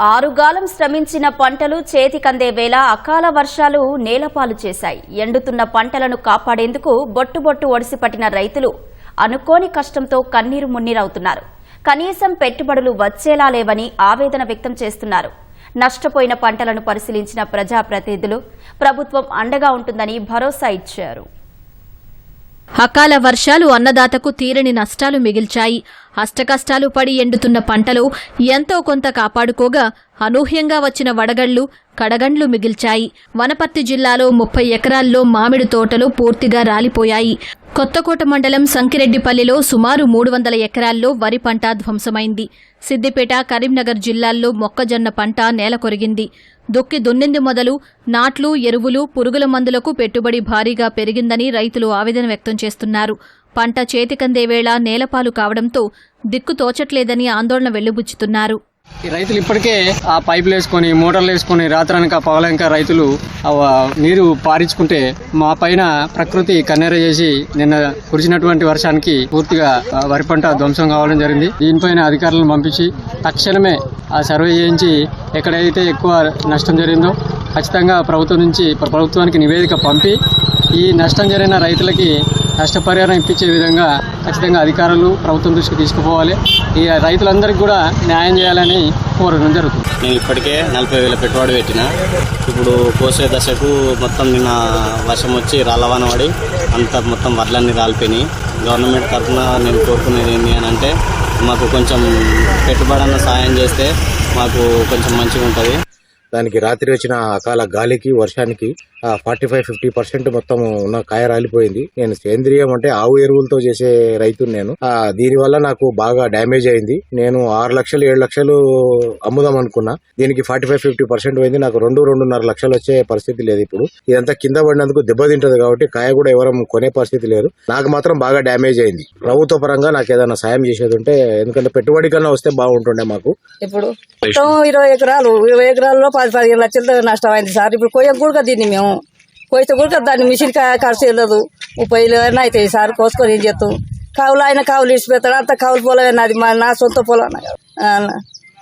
ఆరుగాలం శ్రమించిన పంటలు చేతికందే వేళ అకాల వర్షాలు నేలపాలు చేశాయి. ఎండుతున్న పంటలను కాపాడేందుకు బొట్టుబొట్టు ఒడిసిపట్టిన రైతులు అనుకోని కష్టంతో కన్నీరు మున్నీరవుతున్నారు. కనీసం పెట్టుబడులు వచ్చేలా లేవని ఆవేదన వ్యక్తం చేస్తున్నారు. నష్టపోయిన పంటలను పరిశీలించిన ప్రజాప్రతినిధులు ప్రభుత్వం అండగా ఉంటుందని భరోసా ఇచ్చారు. అకాల వర్షాలు అన్నదాతకు తీరని నష్టాలు మిగిల్చాయి. అష్టకష్టాలు పడి ఎండుతున్న పంటలో ఎంతో కొంత కాపాడుకోగా అనూహ్యంగా వచ్చిన వడగళ్ళు కడగండ్లు మిగిల్చాయి. వనపర్తి జిల్లాలో ముప్పై ఎకరాల్లో మామిడి తోటలు పూర్తిగా రాలిపోయాయి. కొత్తకోట మండలం సంకిరెడ్డిపల్లిలో సుమారు మూడు వందల ఎకరాల్లో వరి పంట ధ్వంసమైంది. సిద్దిపేట కరీంనగర్ జిల్లాల్లో మొక్కజొన్న పంట నేల కొరిగింది. దుక్కి దున్నింది మొదలు నాట్లు ఎరువులు పురుగుల మందులకు పెట్టుబడి భారీగా పెరిగిందని రైతులు ఆవేదన వ్యక్తం చేస్తున్నారు. పంట చేతికందే వేళ నేలపాలు కావడంతో దిక్కు తోచట్లేదని ఆందోళన వెళ్ళిబుచ్చుతున్నారు ఈ రైతులు ఇప్పటికే ఆ పైపులు వేసుకొని మోటార్లు వేసుకొని రాత్రనక పగలనక రైతులు నీరు పారించుకుంటే మా పైన ప్రకృతి కన్నెర చేసి నిన్న కురిసినటువంటి వర్షానికి పూర్తిగా వరి పంట ధ్వంసం కావడం జరిగింది. దీనిపైన అధికారులను పంపించి తక్షణమే ఆ సర్వే చేయించి ఎక్కడైతే ఎక్కువ నష్టం జరిగిందో ఖచ్చితంగా ప్రభుత్వం నుంచి ప్రభుత్వానికి నివేదిక పంపి ఈ నష్టం జరిగిన రైతులకి నష్టపరిహారం ఇప్పించే విధంగా ఖచ్చితంగా అధికారులు ప్రభుత్వం దృష్టికి తీసుకుపోవాలి. ఈ రైతులందరికీ కూడా న్యాయం చేయాలని కోరడం జరుగుతుంది. నేను ఇప్పటికే నలభై వేల పెట్టుబడి పెట్టిన. ఇప్పుడు కోసే దశకు మొత్తం నిన్న వర్షం వచ్చి రాళ్ళవాన పడి అంత మొత్తం వడ్లన్నీ రాలిపోయినాయి. గవర్నమెంట్ తరఫున నేను కోరుకునేది ఏంటి అని అంటే మాకు కొంచెం పెట్టుబడి అన్న సాయం చేస్తే మాకు కొంచెం మంచిగా ఉంటుంది దానికి రాత్రి వచ్చిన అకాల గాలికి వర్షానికి ఫార్టీ ఫైవ్ ఫిఫ్టీ పర్సెంట్ మొత్తం ఉన్న కాయ రాలిపోయింది. నేను సేంద్రియం అంటే ఆవు ఎరువులతో చేసే రైతు నేను. ఆ, దీనివల్ల నాకు బాగా డ్యామేజ్ అయింది. నేను ఆరు లక్షలు ఏడు లక్షలు అమ్ముదాం అనుకున్నా. దీనికి ఫార్టీ ఫైవ్ ఫిఫ్టీ పర్సెంట్ పోయింది. నాకు రెండు రెండున్నర లక్షలు వచ్చే పరిస్థితి లేదు ఇప్పుడు. ఇదంతా కింద పడినందుకు దెబ్బతింటది కాబట్టి కాయ కూడా ఎవరం కొనే పరిస్థితి లేదు. నాకు మాత్రం బాగా డ్యామేజ్ అయింది. ప్రభుత్వ పరంగా నాకు ఏదైనా సాయం చేసేది ఉంటే ఎందుకంటే పెట్టుబడి కన్నా వస్తే బాగుంటుండే మాకు. ఇప్పుడు ఇరవై ఎకరాలు ఇరవై ఎకరాల్లో పది పదిహేను లక్షలతో నష్టం అయింది సార్. ఇప్పుడు కొయ్య కూడా దీన్ని మేము. కొయ్యతో కూడా దాన్ని మిషన్ ఖర్చు వెళ్ళదు ముప్పై ఏమైనా అయినా అవుతాయి సార్ కోసుకొని ఏం చేస్తాం? కావులు ఆయన కావులు ఇడిచిపెడతాడు అంత కావులు పొలం నాది మా నా సొంత పొలం నా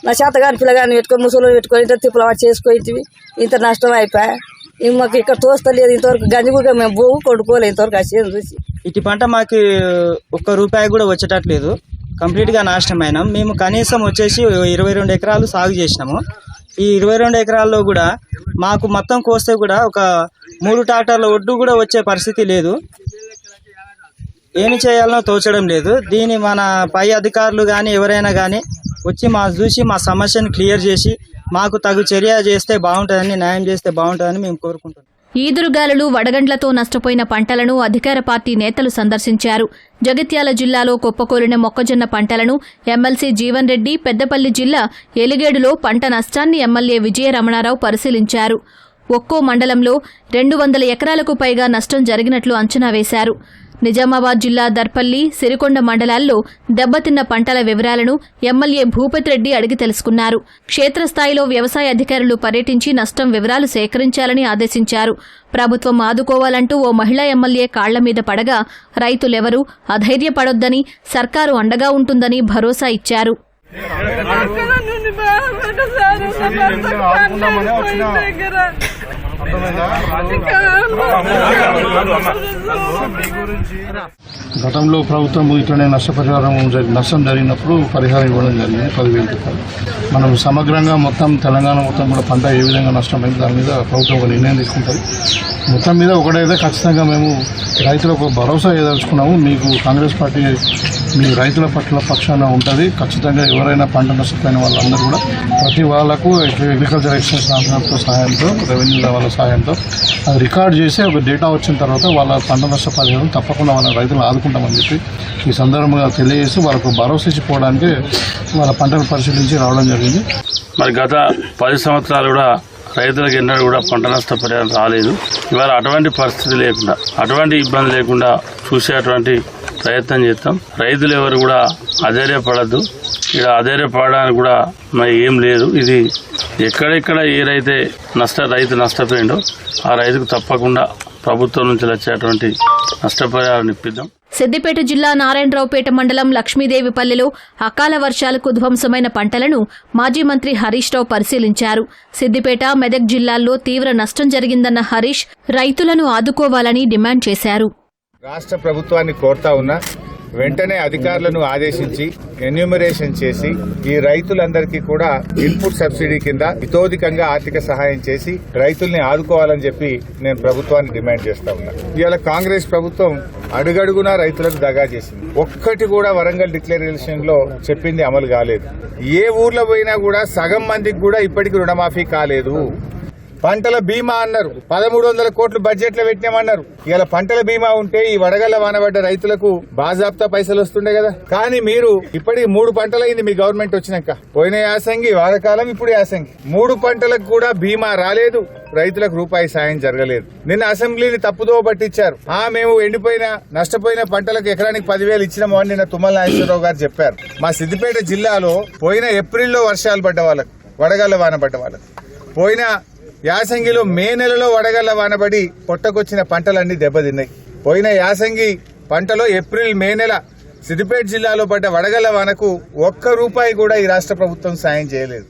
నా చేతగాని పిల్లగాని పెట్టుకొని ముసలు పెట్టుకొని ఇంత తిప్పల చేసుకొని ఇంత నష్టం అయిపోయా మాకు ఇక్కడ తోస్తలేదు ఇంతవరకు గంజి కూడా మేము భూ కొడుకోలే ఇంతవరకు ఆ చూసి. ఇటు పంట మాకు ఒక్క రూపాయి కూడా వచ్చేటట్లేదు. కంప్లీట్గా నాశనమైనాం. మేము కనీసం వచ్చేసి ఇరవై రెండు ఎకరాలు సాగు చేసినాము. ఈ ఇరవై రెండు ఎకరాల్లో కూడా మాకు మొత్తం కోస్తే కూడా ఒక మూడు ట్రాక్టర్ల ఒడ్డు కూడా వచ్చే పరిస్థితి లేదు. ఏమి చేయాలనో తోచడం లేదు. దీని మన పై అధికారులు కానీ ఎవరైనా కానీ వచ్చి మా చూసి మా సమస్యను క్లియర్ చేసి మాకు తగు చర్య చేస్తే బాగుంటుందని న్యాయం చేస్తే బాగుంటుందని మేము కోరుకుంటున్నాం. ఈదురుగాలులు వడగండ్లతో నష్టపోయిన పంటలను అధికార పార్టీ నేతలు సందర్శించారు. జగిత్యాల జిల్లాలో కుప్పకూలిన మొక్కజొన్న పంటలను ఎమ్మెల్సీ జీవన్ రెడ్డి పెద్దపల్లి జిల్లా ఎలిగేడులో పంట నష్టాన్ని ఎమ్మెల్యే విజయరమణారావు పరిశీలించారు. ఒక్కో మండలంలో రెండు వందల ఎకరాలకు పైగా నష్టం జరిగినట్లు అంచనా వేశారు. నిజామాబాద్ జిల్లా దర్పల్లి సిరికొండ మండలాల్లో దెబ్బతిన్న పంటల వివరాలను ఎమ్మెల్యే భూపతి రెడ్డి అడిగి తెలుసుకున్నారు. క్షేత్రస్థాయిలో వ్యవసాయ అధికారులు పర్యటించి నష్టం వివరాలు సేకరించాలని ఆదేశించారు. ప్రభుత్వం ఆదుకోవాలంటూ ఓ మహిళా ఎమ్మెల్యే కాళ్ళ మీద పడగా రైతులెవరూ అధైర్యపడొద్దని సర్కారు అండగా ఉంటుందని భరోసా ఇచ్చారు. గతంలో ప్రభుత్వం ఇట్లనే నష్టపరిహారం నష్టం జరిగినప్పుడు పరిహారం ఇవ్వడం జరిగింది పదివేల రూపాయలు మనం సమగ్రంగా మొత్తం తెలంగాణ మొత్తం కూడా పంట ఏ విధంగా నష్టమైంది దాని మీద ప్రభుత్వం ఒక నిర్ణయం తీసుకుంటుంది. మొత్తం మీద ఒకటైతే ఖచ్చితంగా మేము రైతులకు భరోసా ఏదలుచుకున్నాము మీకు కాంగ్రెస్ పార్టీ మీ రైతుల పట్ల పక్షాన ఉంటుంది. ఖచ్చితంగా ఎవరైనా పంట నష్టపోయిన వాళ్ళందరూ కూడా ప్రతి వాళ్ళకు అగ్రికల్చర్ ఎక్స్చేంజ్ సంస్థ సహాయంతో రెవెన్యూ వాళ్ళ సహాయంతో అది రికార్డ్ చేసి ఒక డేటా వచ్చిన తర్వాత వాళ్ళ పంట నష్టపరిహారం తప్పకుండా వాళ్ళ రైతులు ఆదుకుంటామని చెప్పి ఈ సందర్భంగా తెలియజేసి వాళ్ళకు భరోసా ఇచ్చిపోవడానికి వాళ్ళ పంటను పరిశీలించి రావడం జరిగింది. మరి గత పది సంవత్సరాలు కూడా రైతులకు ఎన్నడూ కూడా పంట నష్ట పరిహారం రాలేదు. ఇవాళ అటువంటి పరిస్థితి లేకుండా అటువంటి ఇబ్బంది లేకుండా చూసేటువంటి ప్రయత్నం చేస్తాం. రైతులు ఎవరు కూడా అధైర్యపడద్దు. ఇక అధైర్యపడడానికి కూడా మరి ఏం లేదు. ఇది ఎక్కడెక్కడ ఏ రైతే నష్ట రైతు నష్టపోయిండో ఆ రైతుకు తప్పకుండా ప్రభుత్వం నుంచి వచ్చేటువంటి నష్టపరిహారం ఇప్పిద్దాం సిద్దిపేట జిల్లా నారాయణరావుపేట మండలం లక్ష్మీదేవిపల్లెలో అకాల వర్షాలకు ధ్వంసమైన పంటలను మాజీ మంత్రి హరీష్ రావు పరిశీలించారు. సిద్దిపేట మెదక్ జిల్లాల్లో తీవ్ర నష్టం జరిగిందన్న హరీష్ రైతులను ఆదుకోవాలని డిమాండ్ చేశారు. రాష్ట్ర ప్రభుత్వాన్ని కోరుతా ఉన్నా వెంటనే అధికారులను ఆదేశించి ఎన్యూమరేషన్ చేసి ఈ రైతులందరికీ కూడా ఇన్పుట్ సబ్సిడీ కింద ఇతోధికంగా ఆర్థిక సహాయం చేసి రైతుల్ని ఆదుకోవాలని చెప్పి నేను ప్రభుత్వాన్ని డిమాండ్ చేస్తా ఉన్నా. ఇవాళ కాంగ్రెస్ ప్రభుత్వం అడుగడుగునా రైతులకు దగా చేసింది. ఒక్కటి కూడా వరంగల్ డిక్లరేషన్లో చెప్పింది అమలు కాలేదు. ఏ ఊర్లో పోయినా కూడా సగం మందికి కూడా ఇప్పటికి రుణమాఫీ కాలేదు. పంటల బీమా అన్నారు. పదమూడు వందల కోట్లు బడ్జెట్లో పెట్టినామన్నారు. ఇలా పంటల బీమా ఉంటే ఈ వడగళ్ళ వానబడ్డ రైతులకు బాజాబ్తా పైసలు వస్తుండే కదా. కానీ మీరు ఇప్పటికి మూడు పంటలైంది మీ గవర్నమెంట్ వచ్చినాక. పోయిన యాసంగి వారకాలం ఇప్పుడు యాసంగి. మూడు పంటలకు కూడా బీమా రాలేదు. రైతులకు రూపాయి సాయం జరగలేదు. నిన్న అసెంబ్లీని తప్పుదో పట్టించారు. ఆ మేము ఎండిపోయిన నష్టపోయిన పంటలకు ఎకరానికి పదివేలు ఇచ్చినాము అని నిన్న తుమ్మల నాగేశ్వరరావు గారు చెప్పారు. మా సిద్దిపేట జిల్లాలో పోయిన ఏప్రిల్లో వర్షాలు పడ్డ వాళ్ళకు వడగళ్ళ వాన పడ్డ వాళ్ళకు. పోయిన యాసంగిలో మే నెలలో వడగళ్ళ వానబడి పొట్టకొచ్చిన పంటలన్నీ దెబ్బతిన్నాయి. పోయిన యాసంగి పంటలో ఏప్రిల్ మే నెల సిద్దిపేట జిల్లాలో పడ్డ వడగళ్ళ వానకు ఒక్క రూపాయి కూడా ఈ రాష్ట్ర ప్రభుత్వం సాయం చేయలేదు.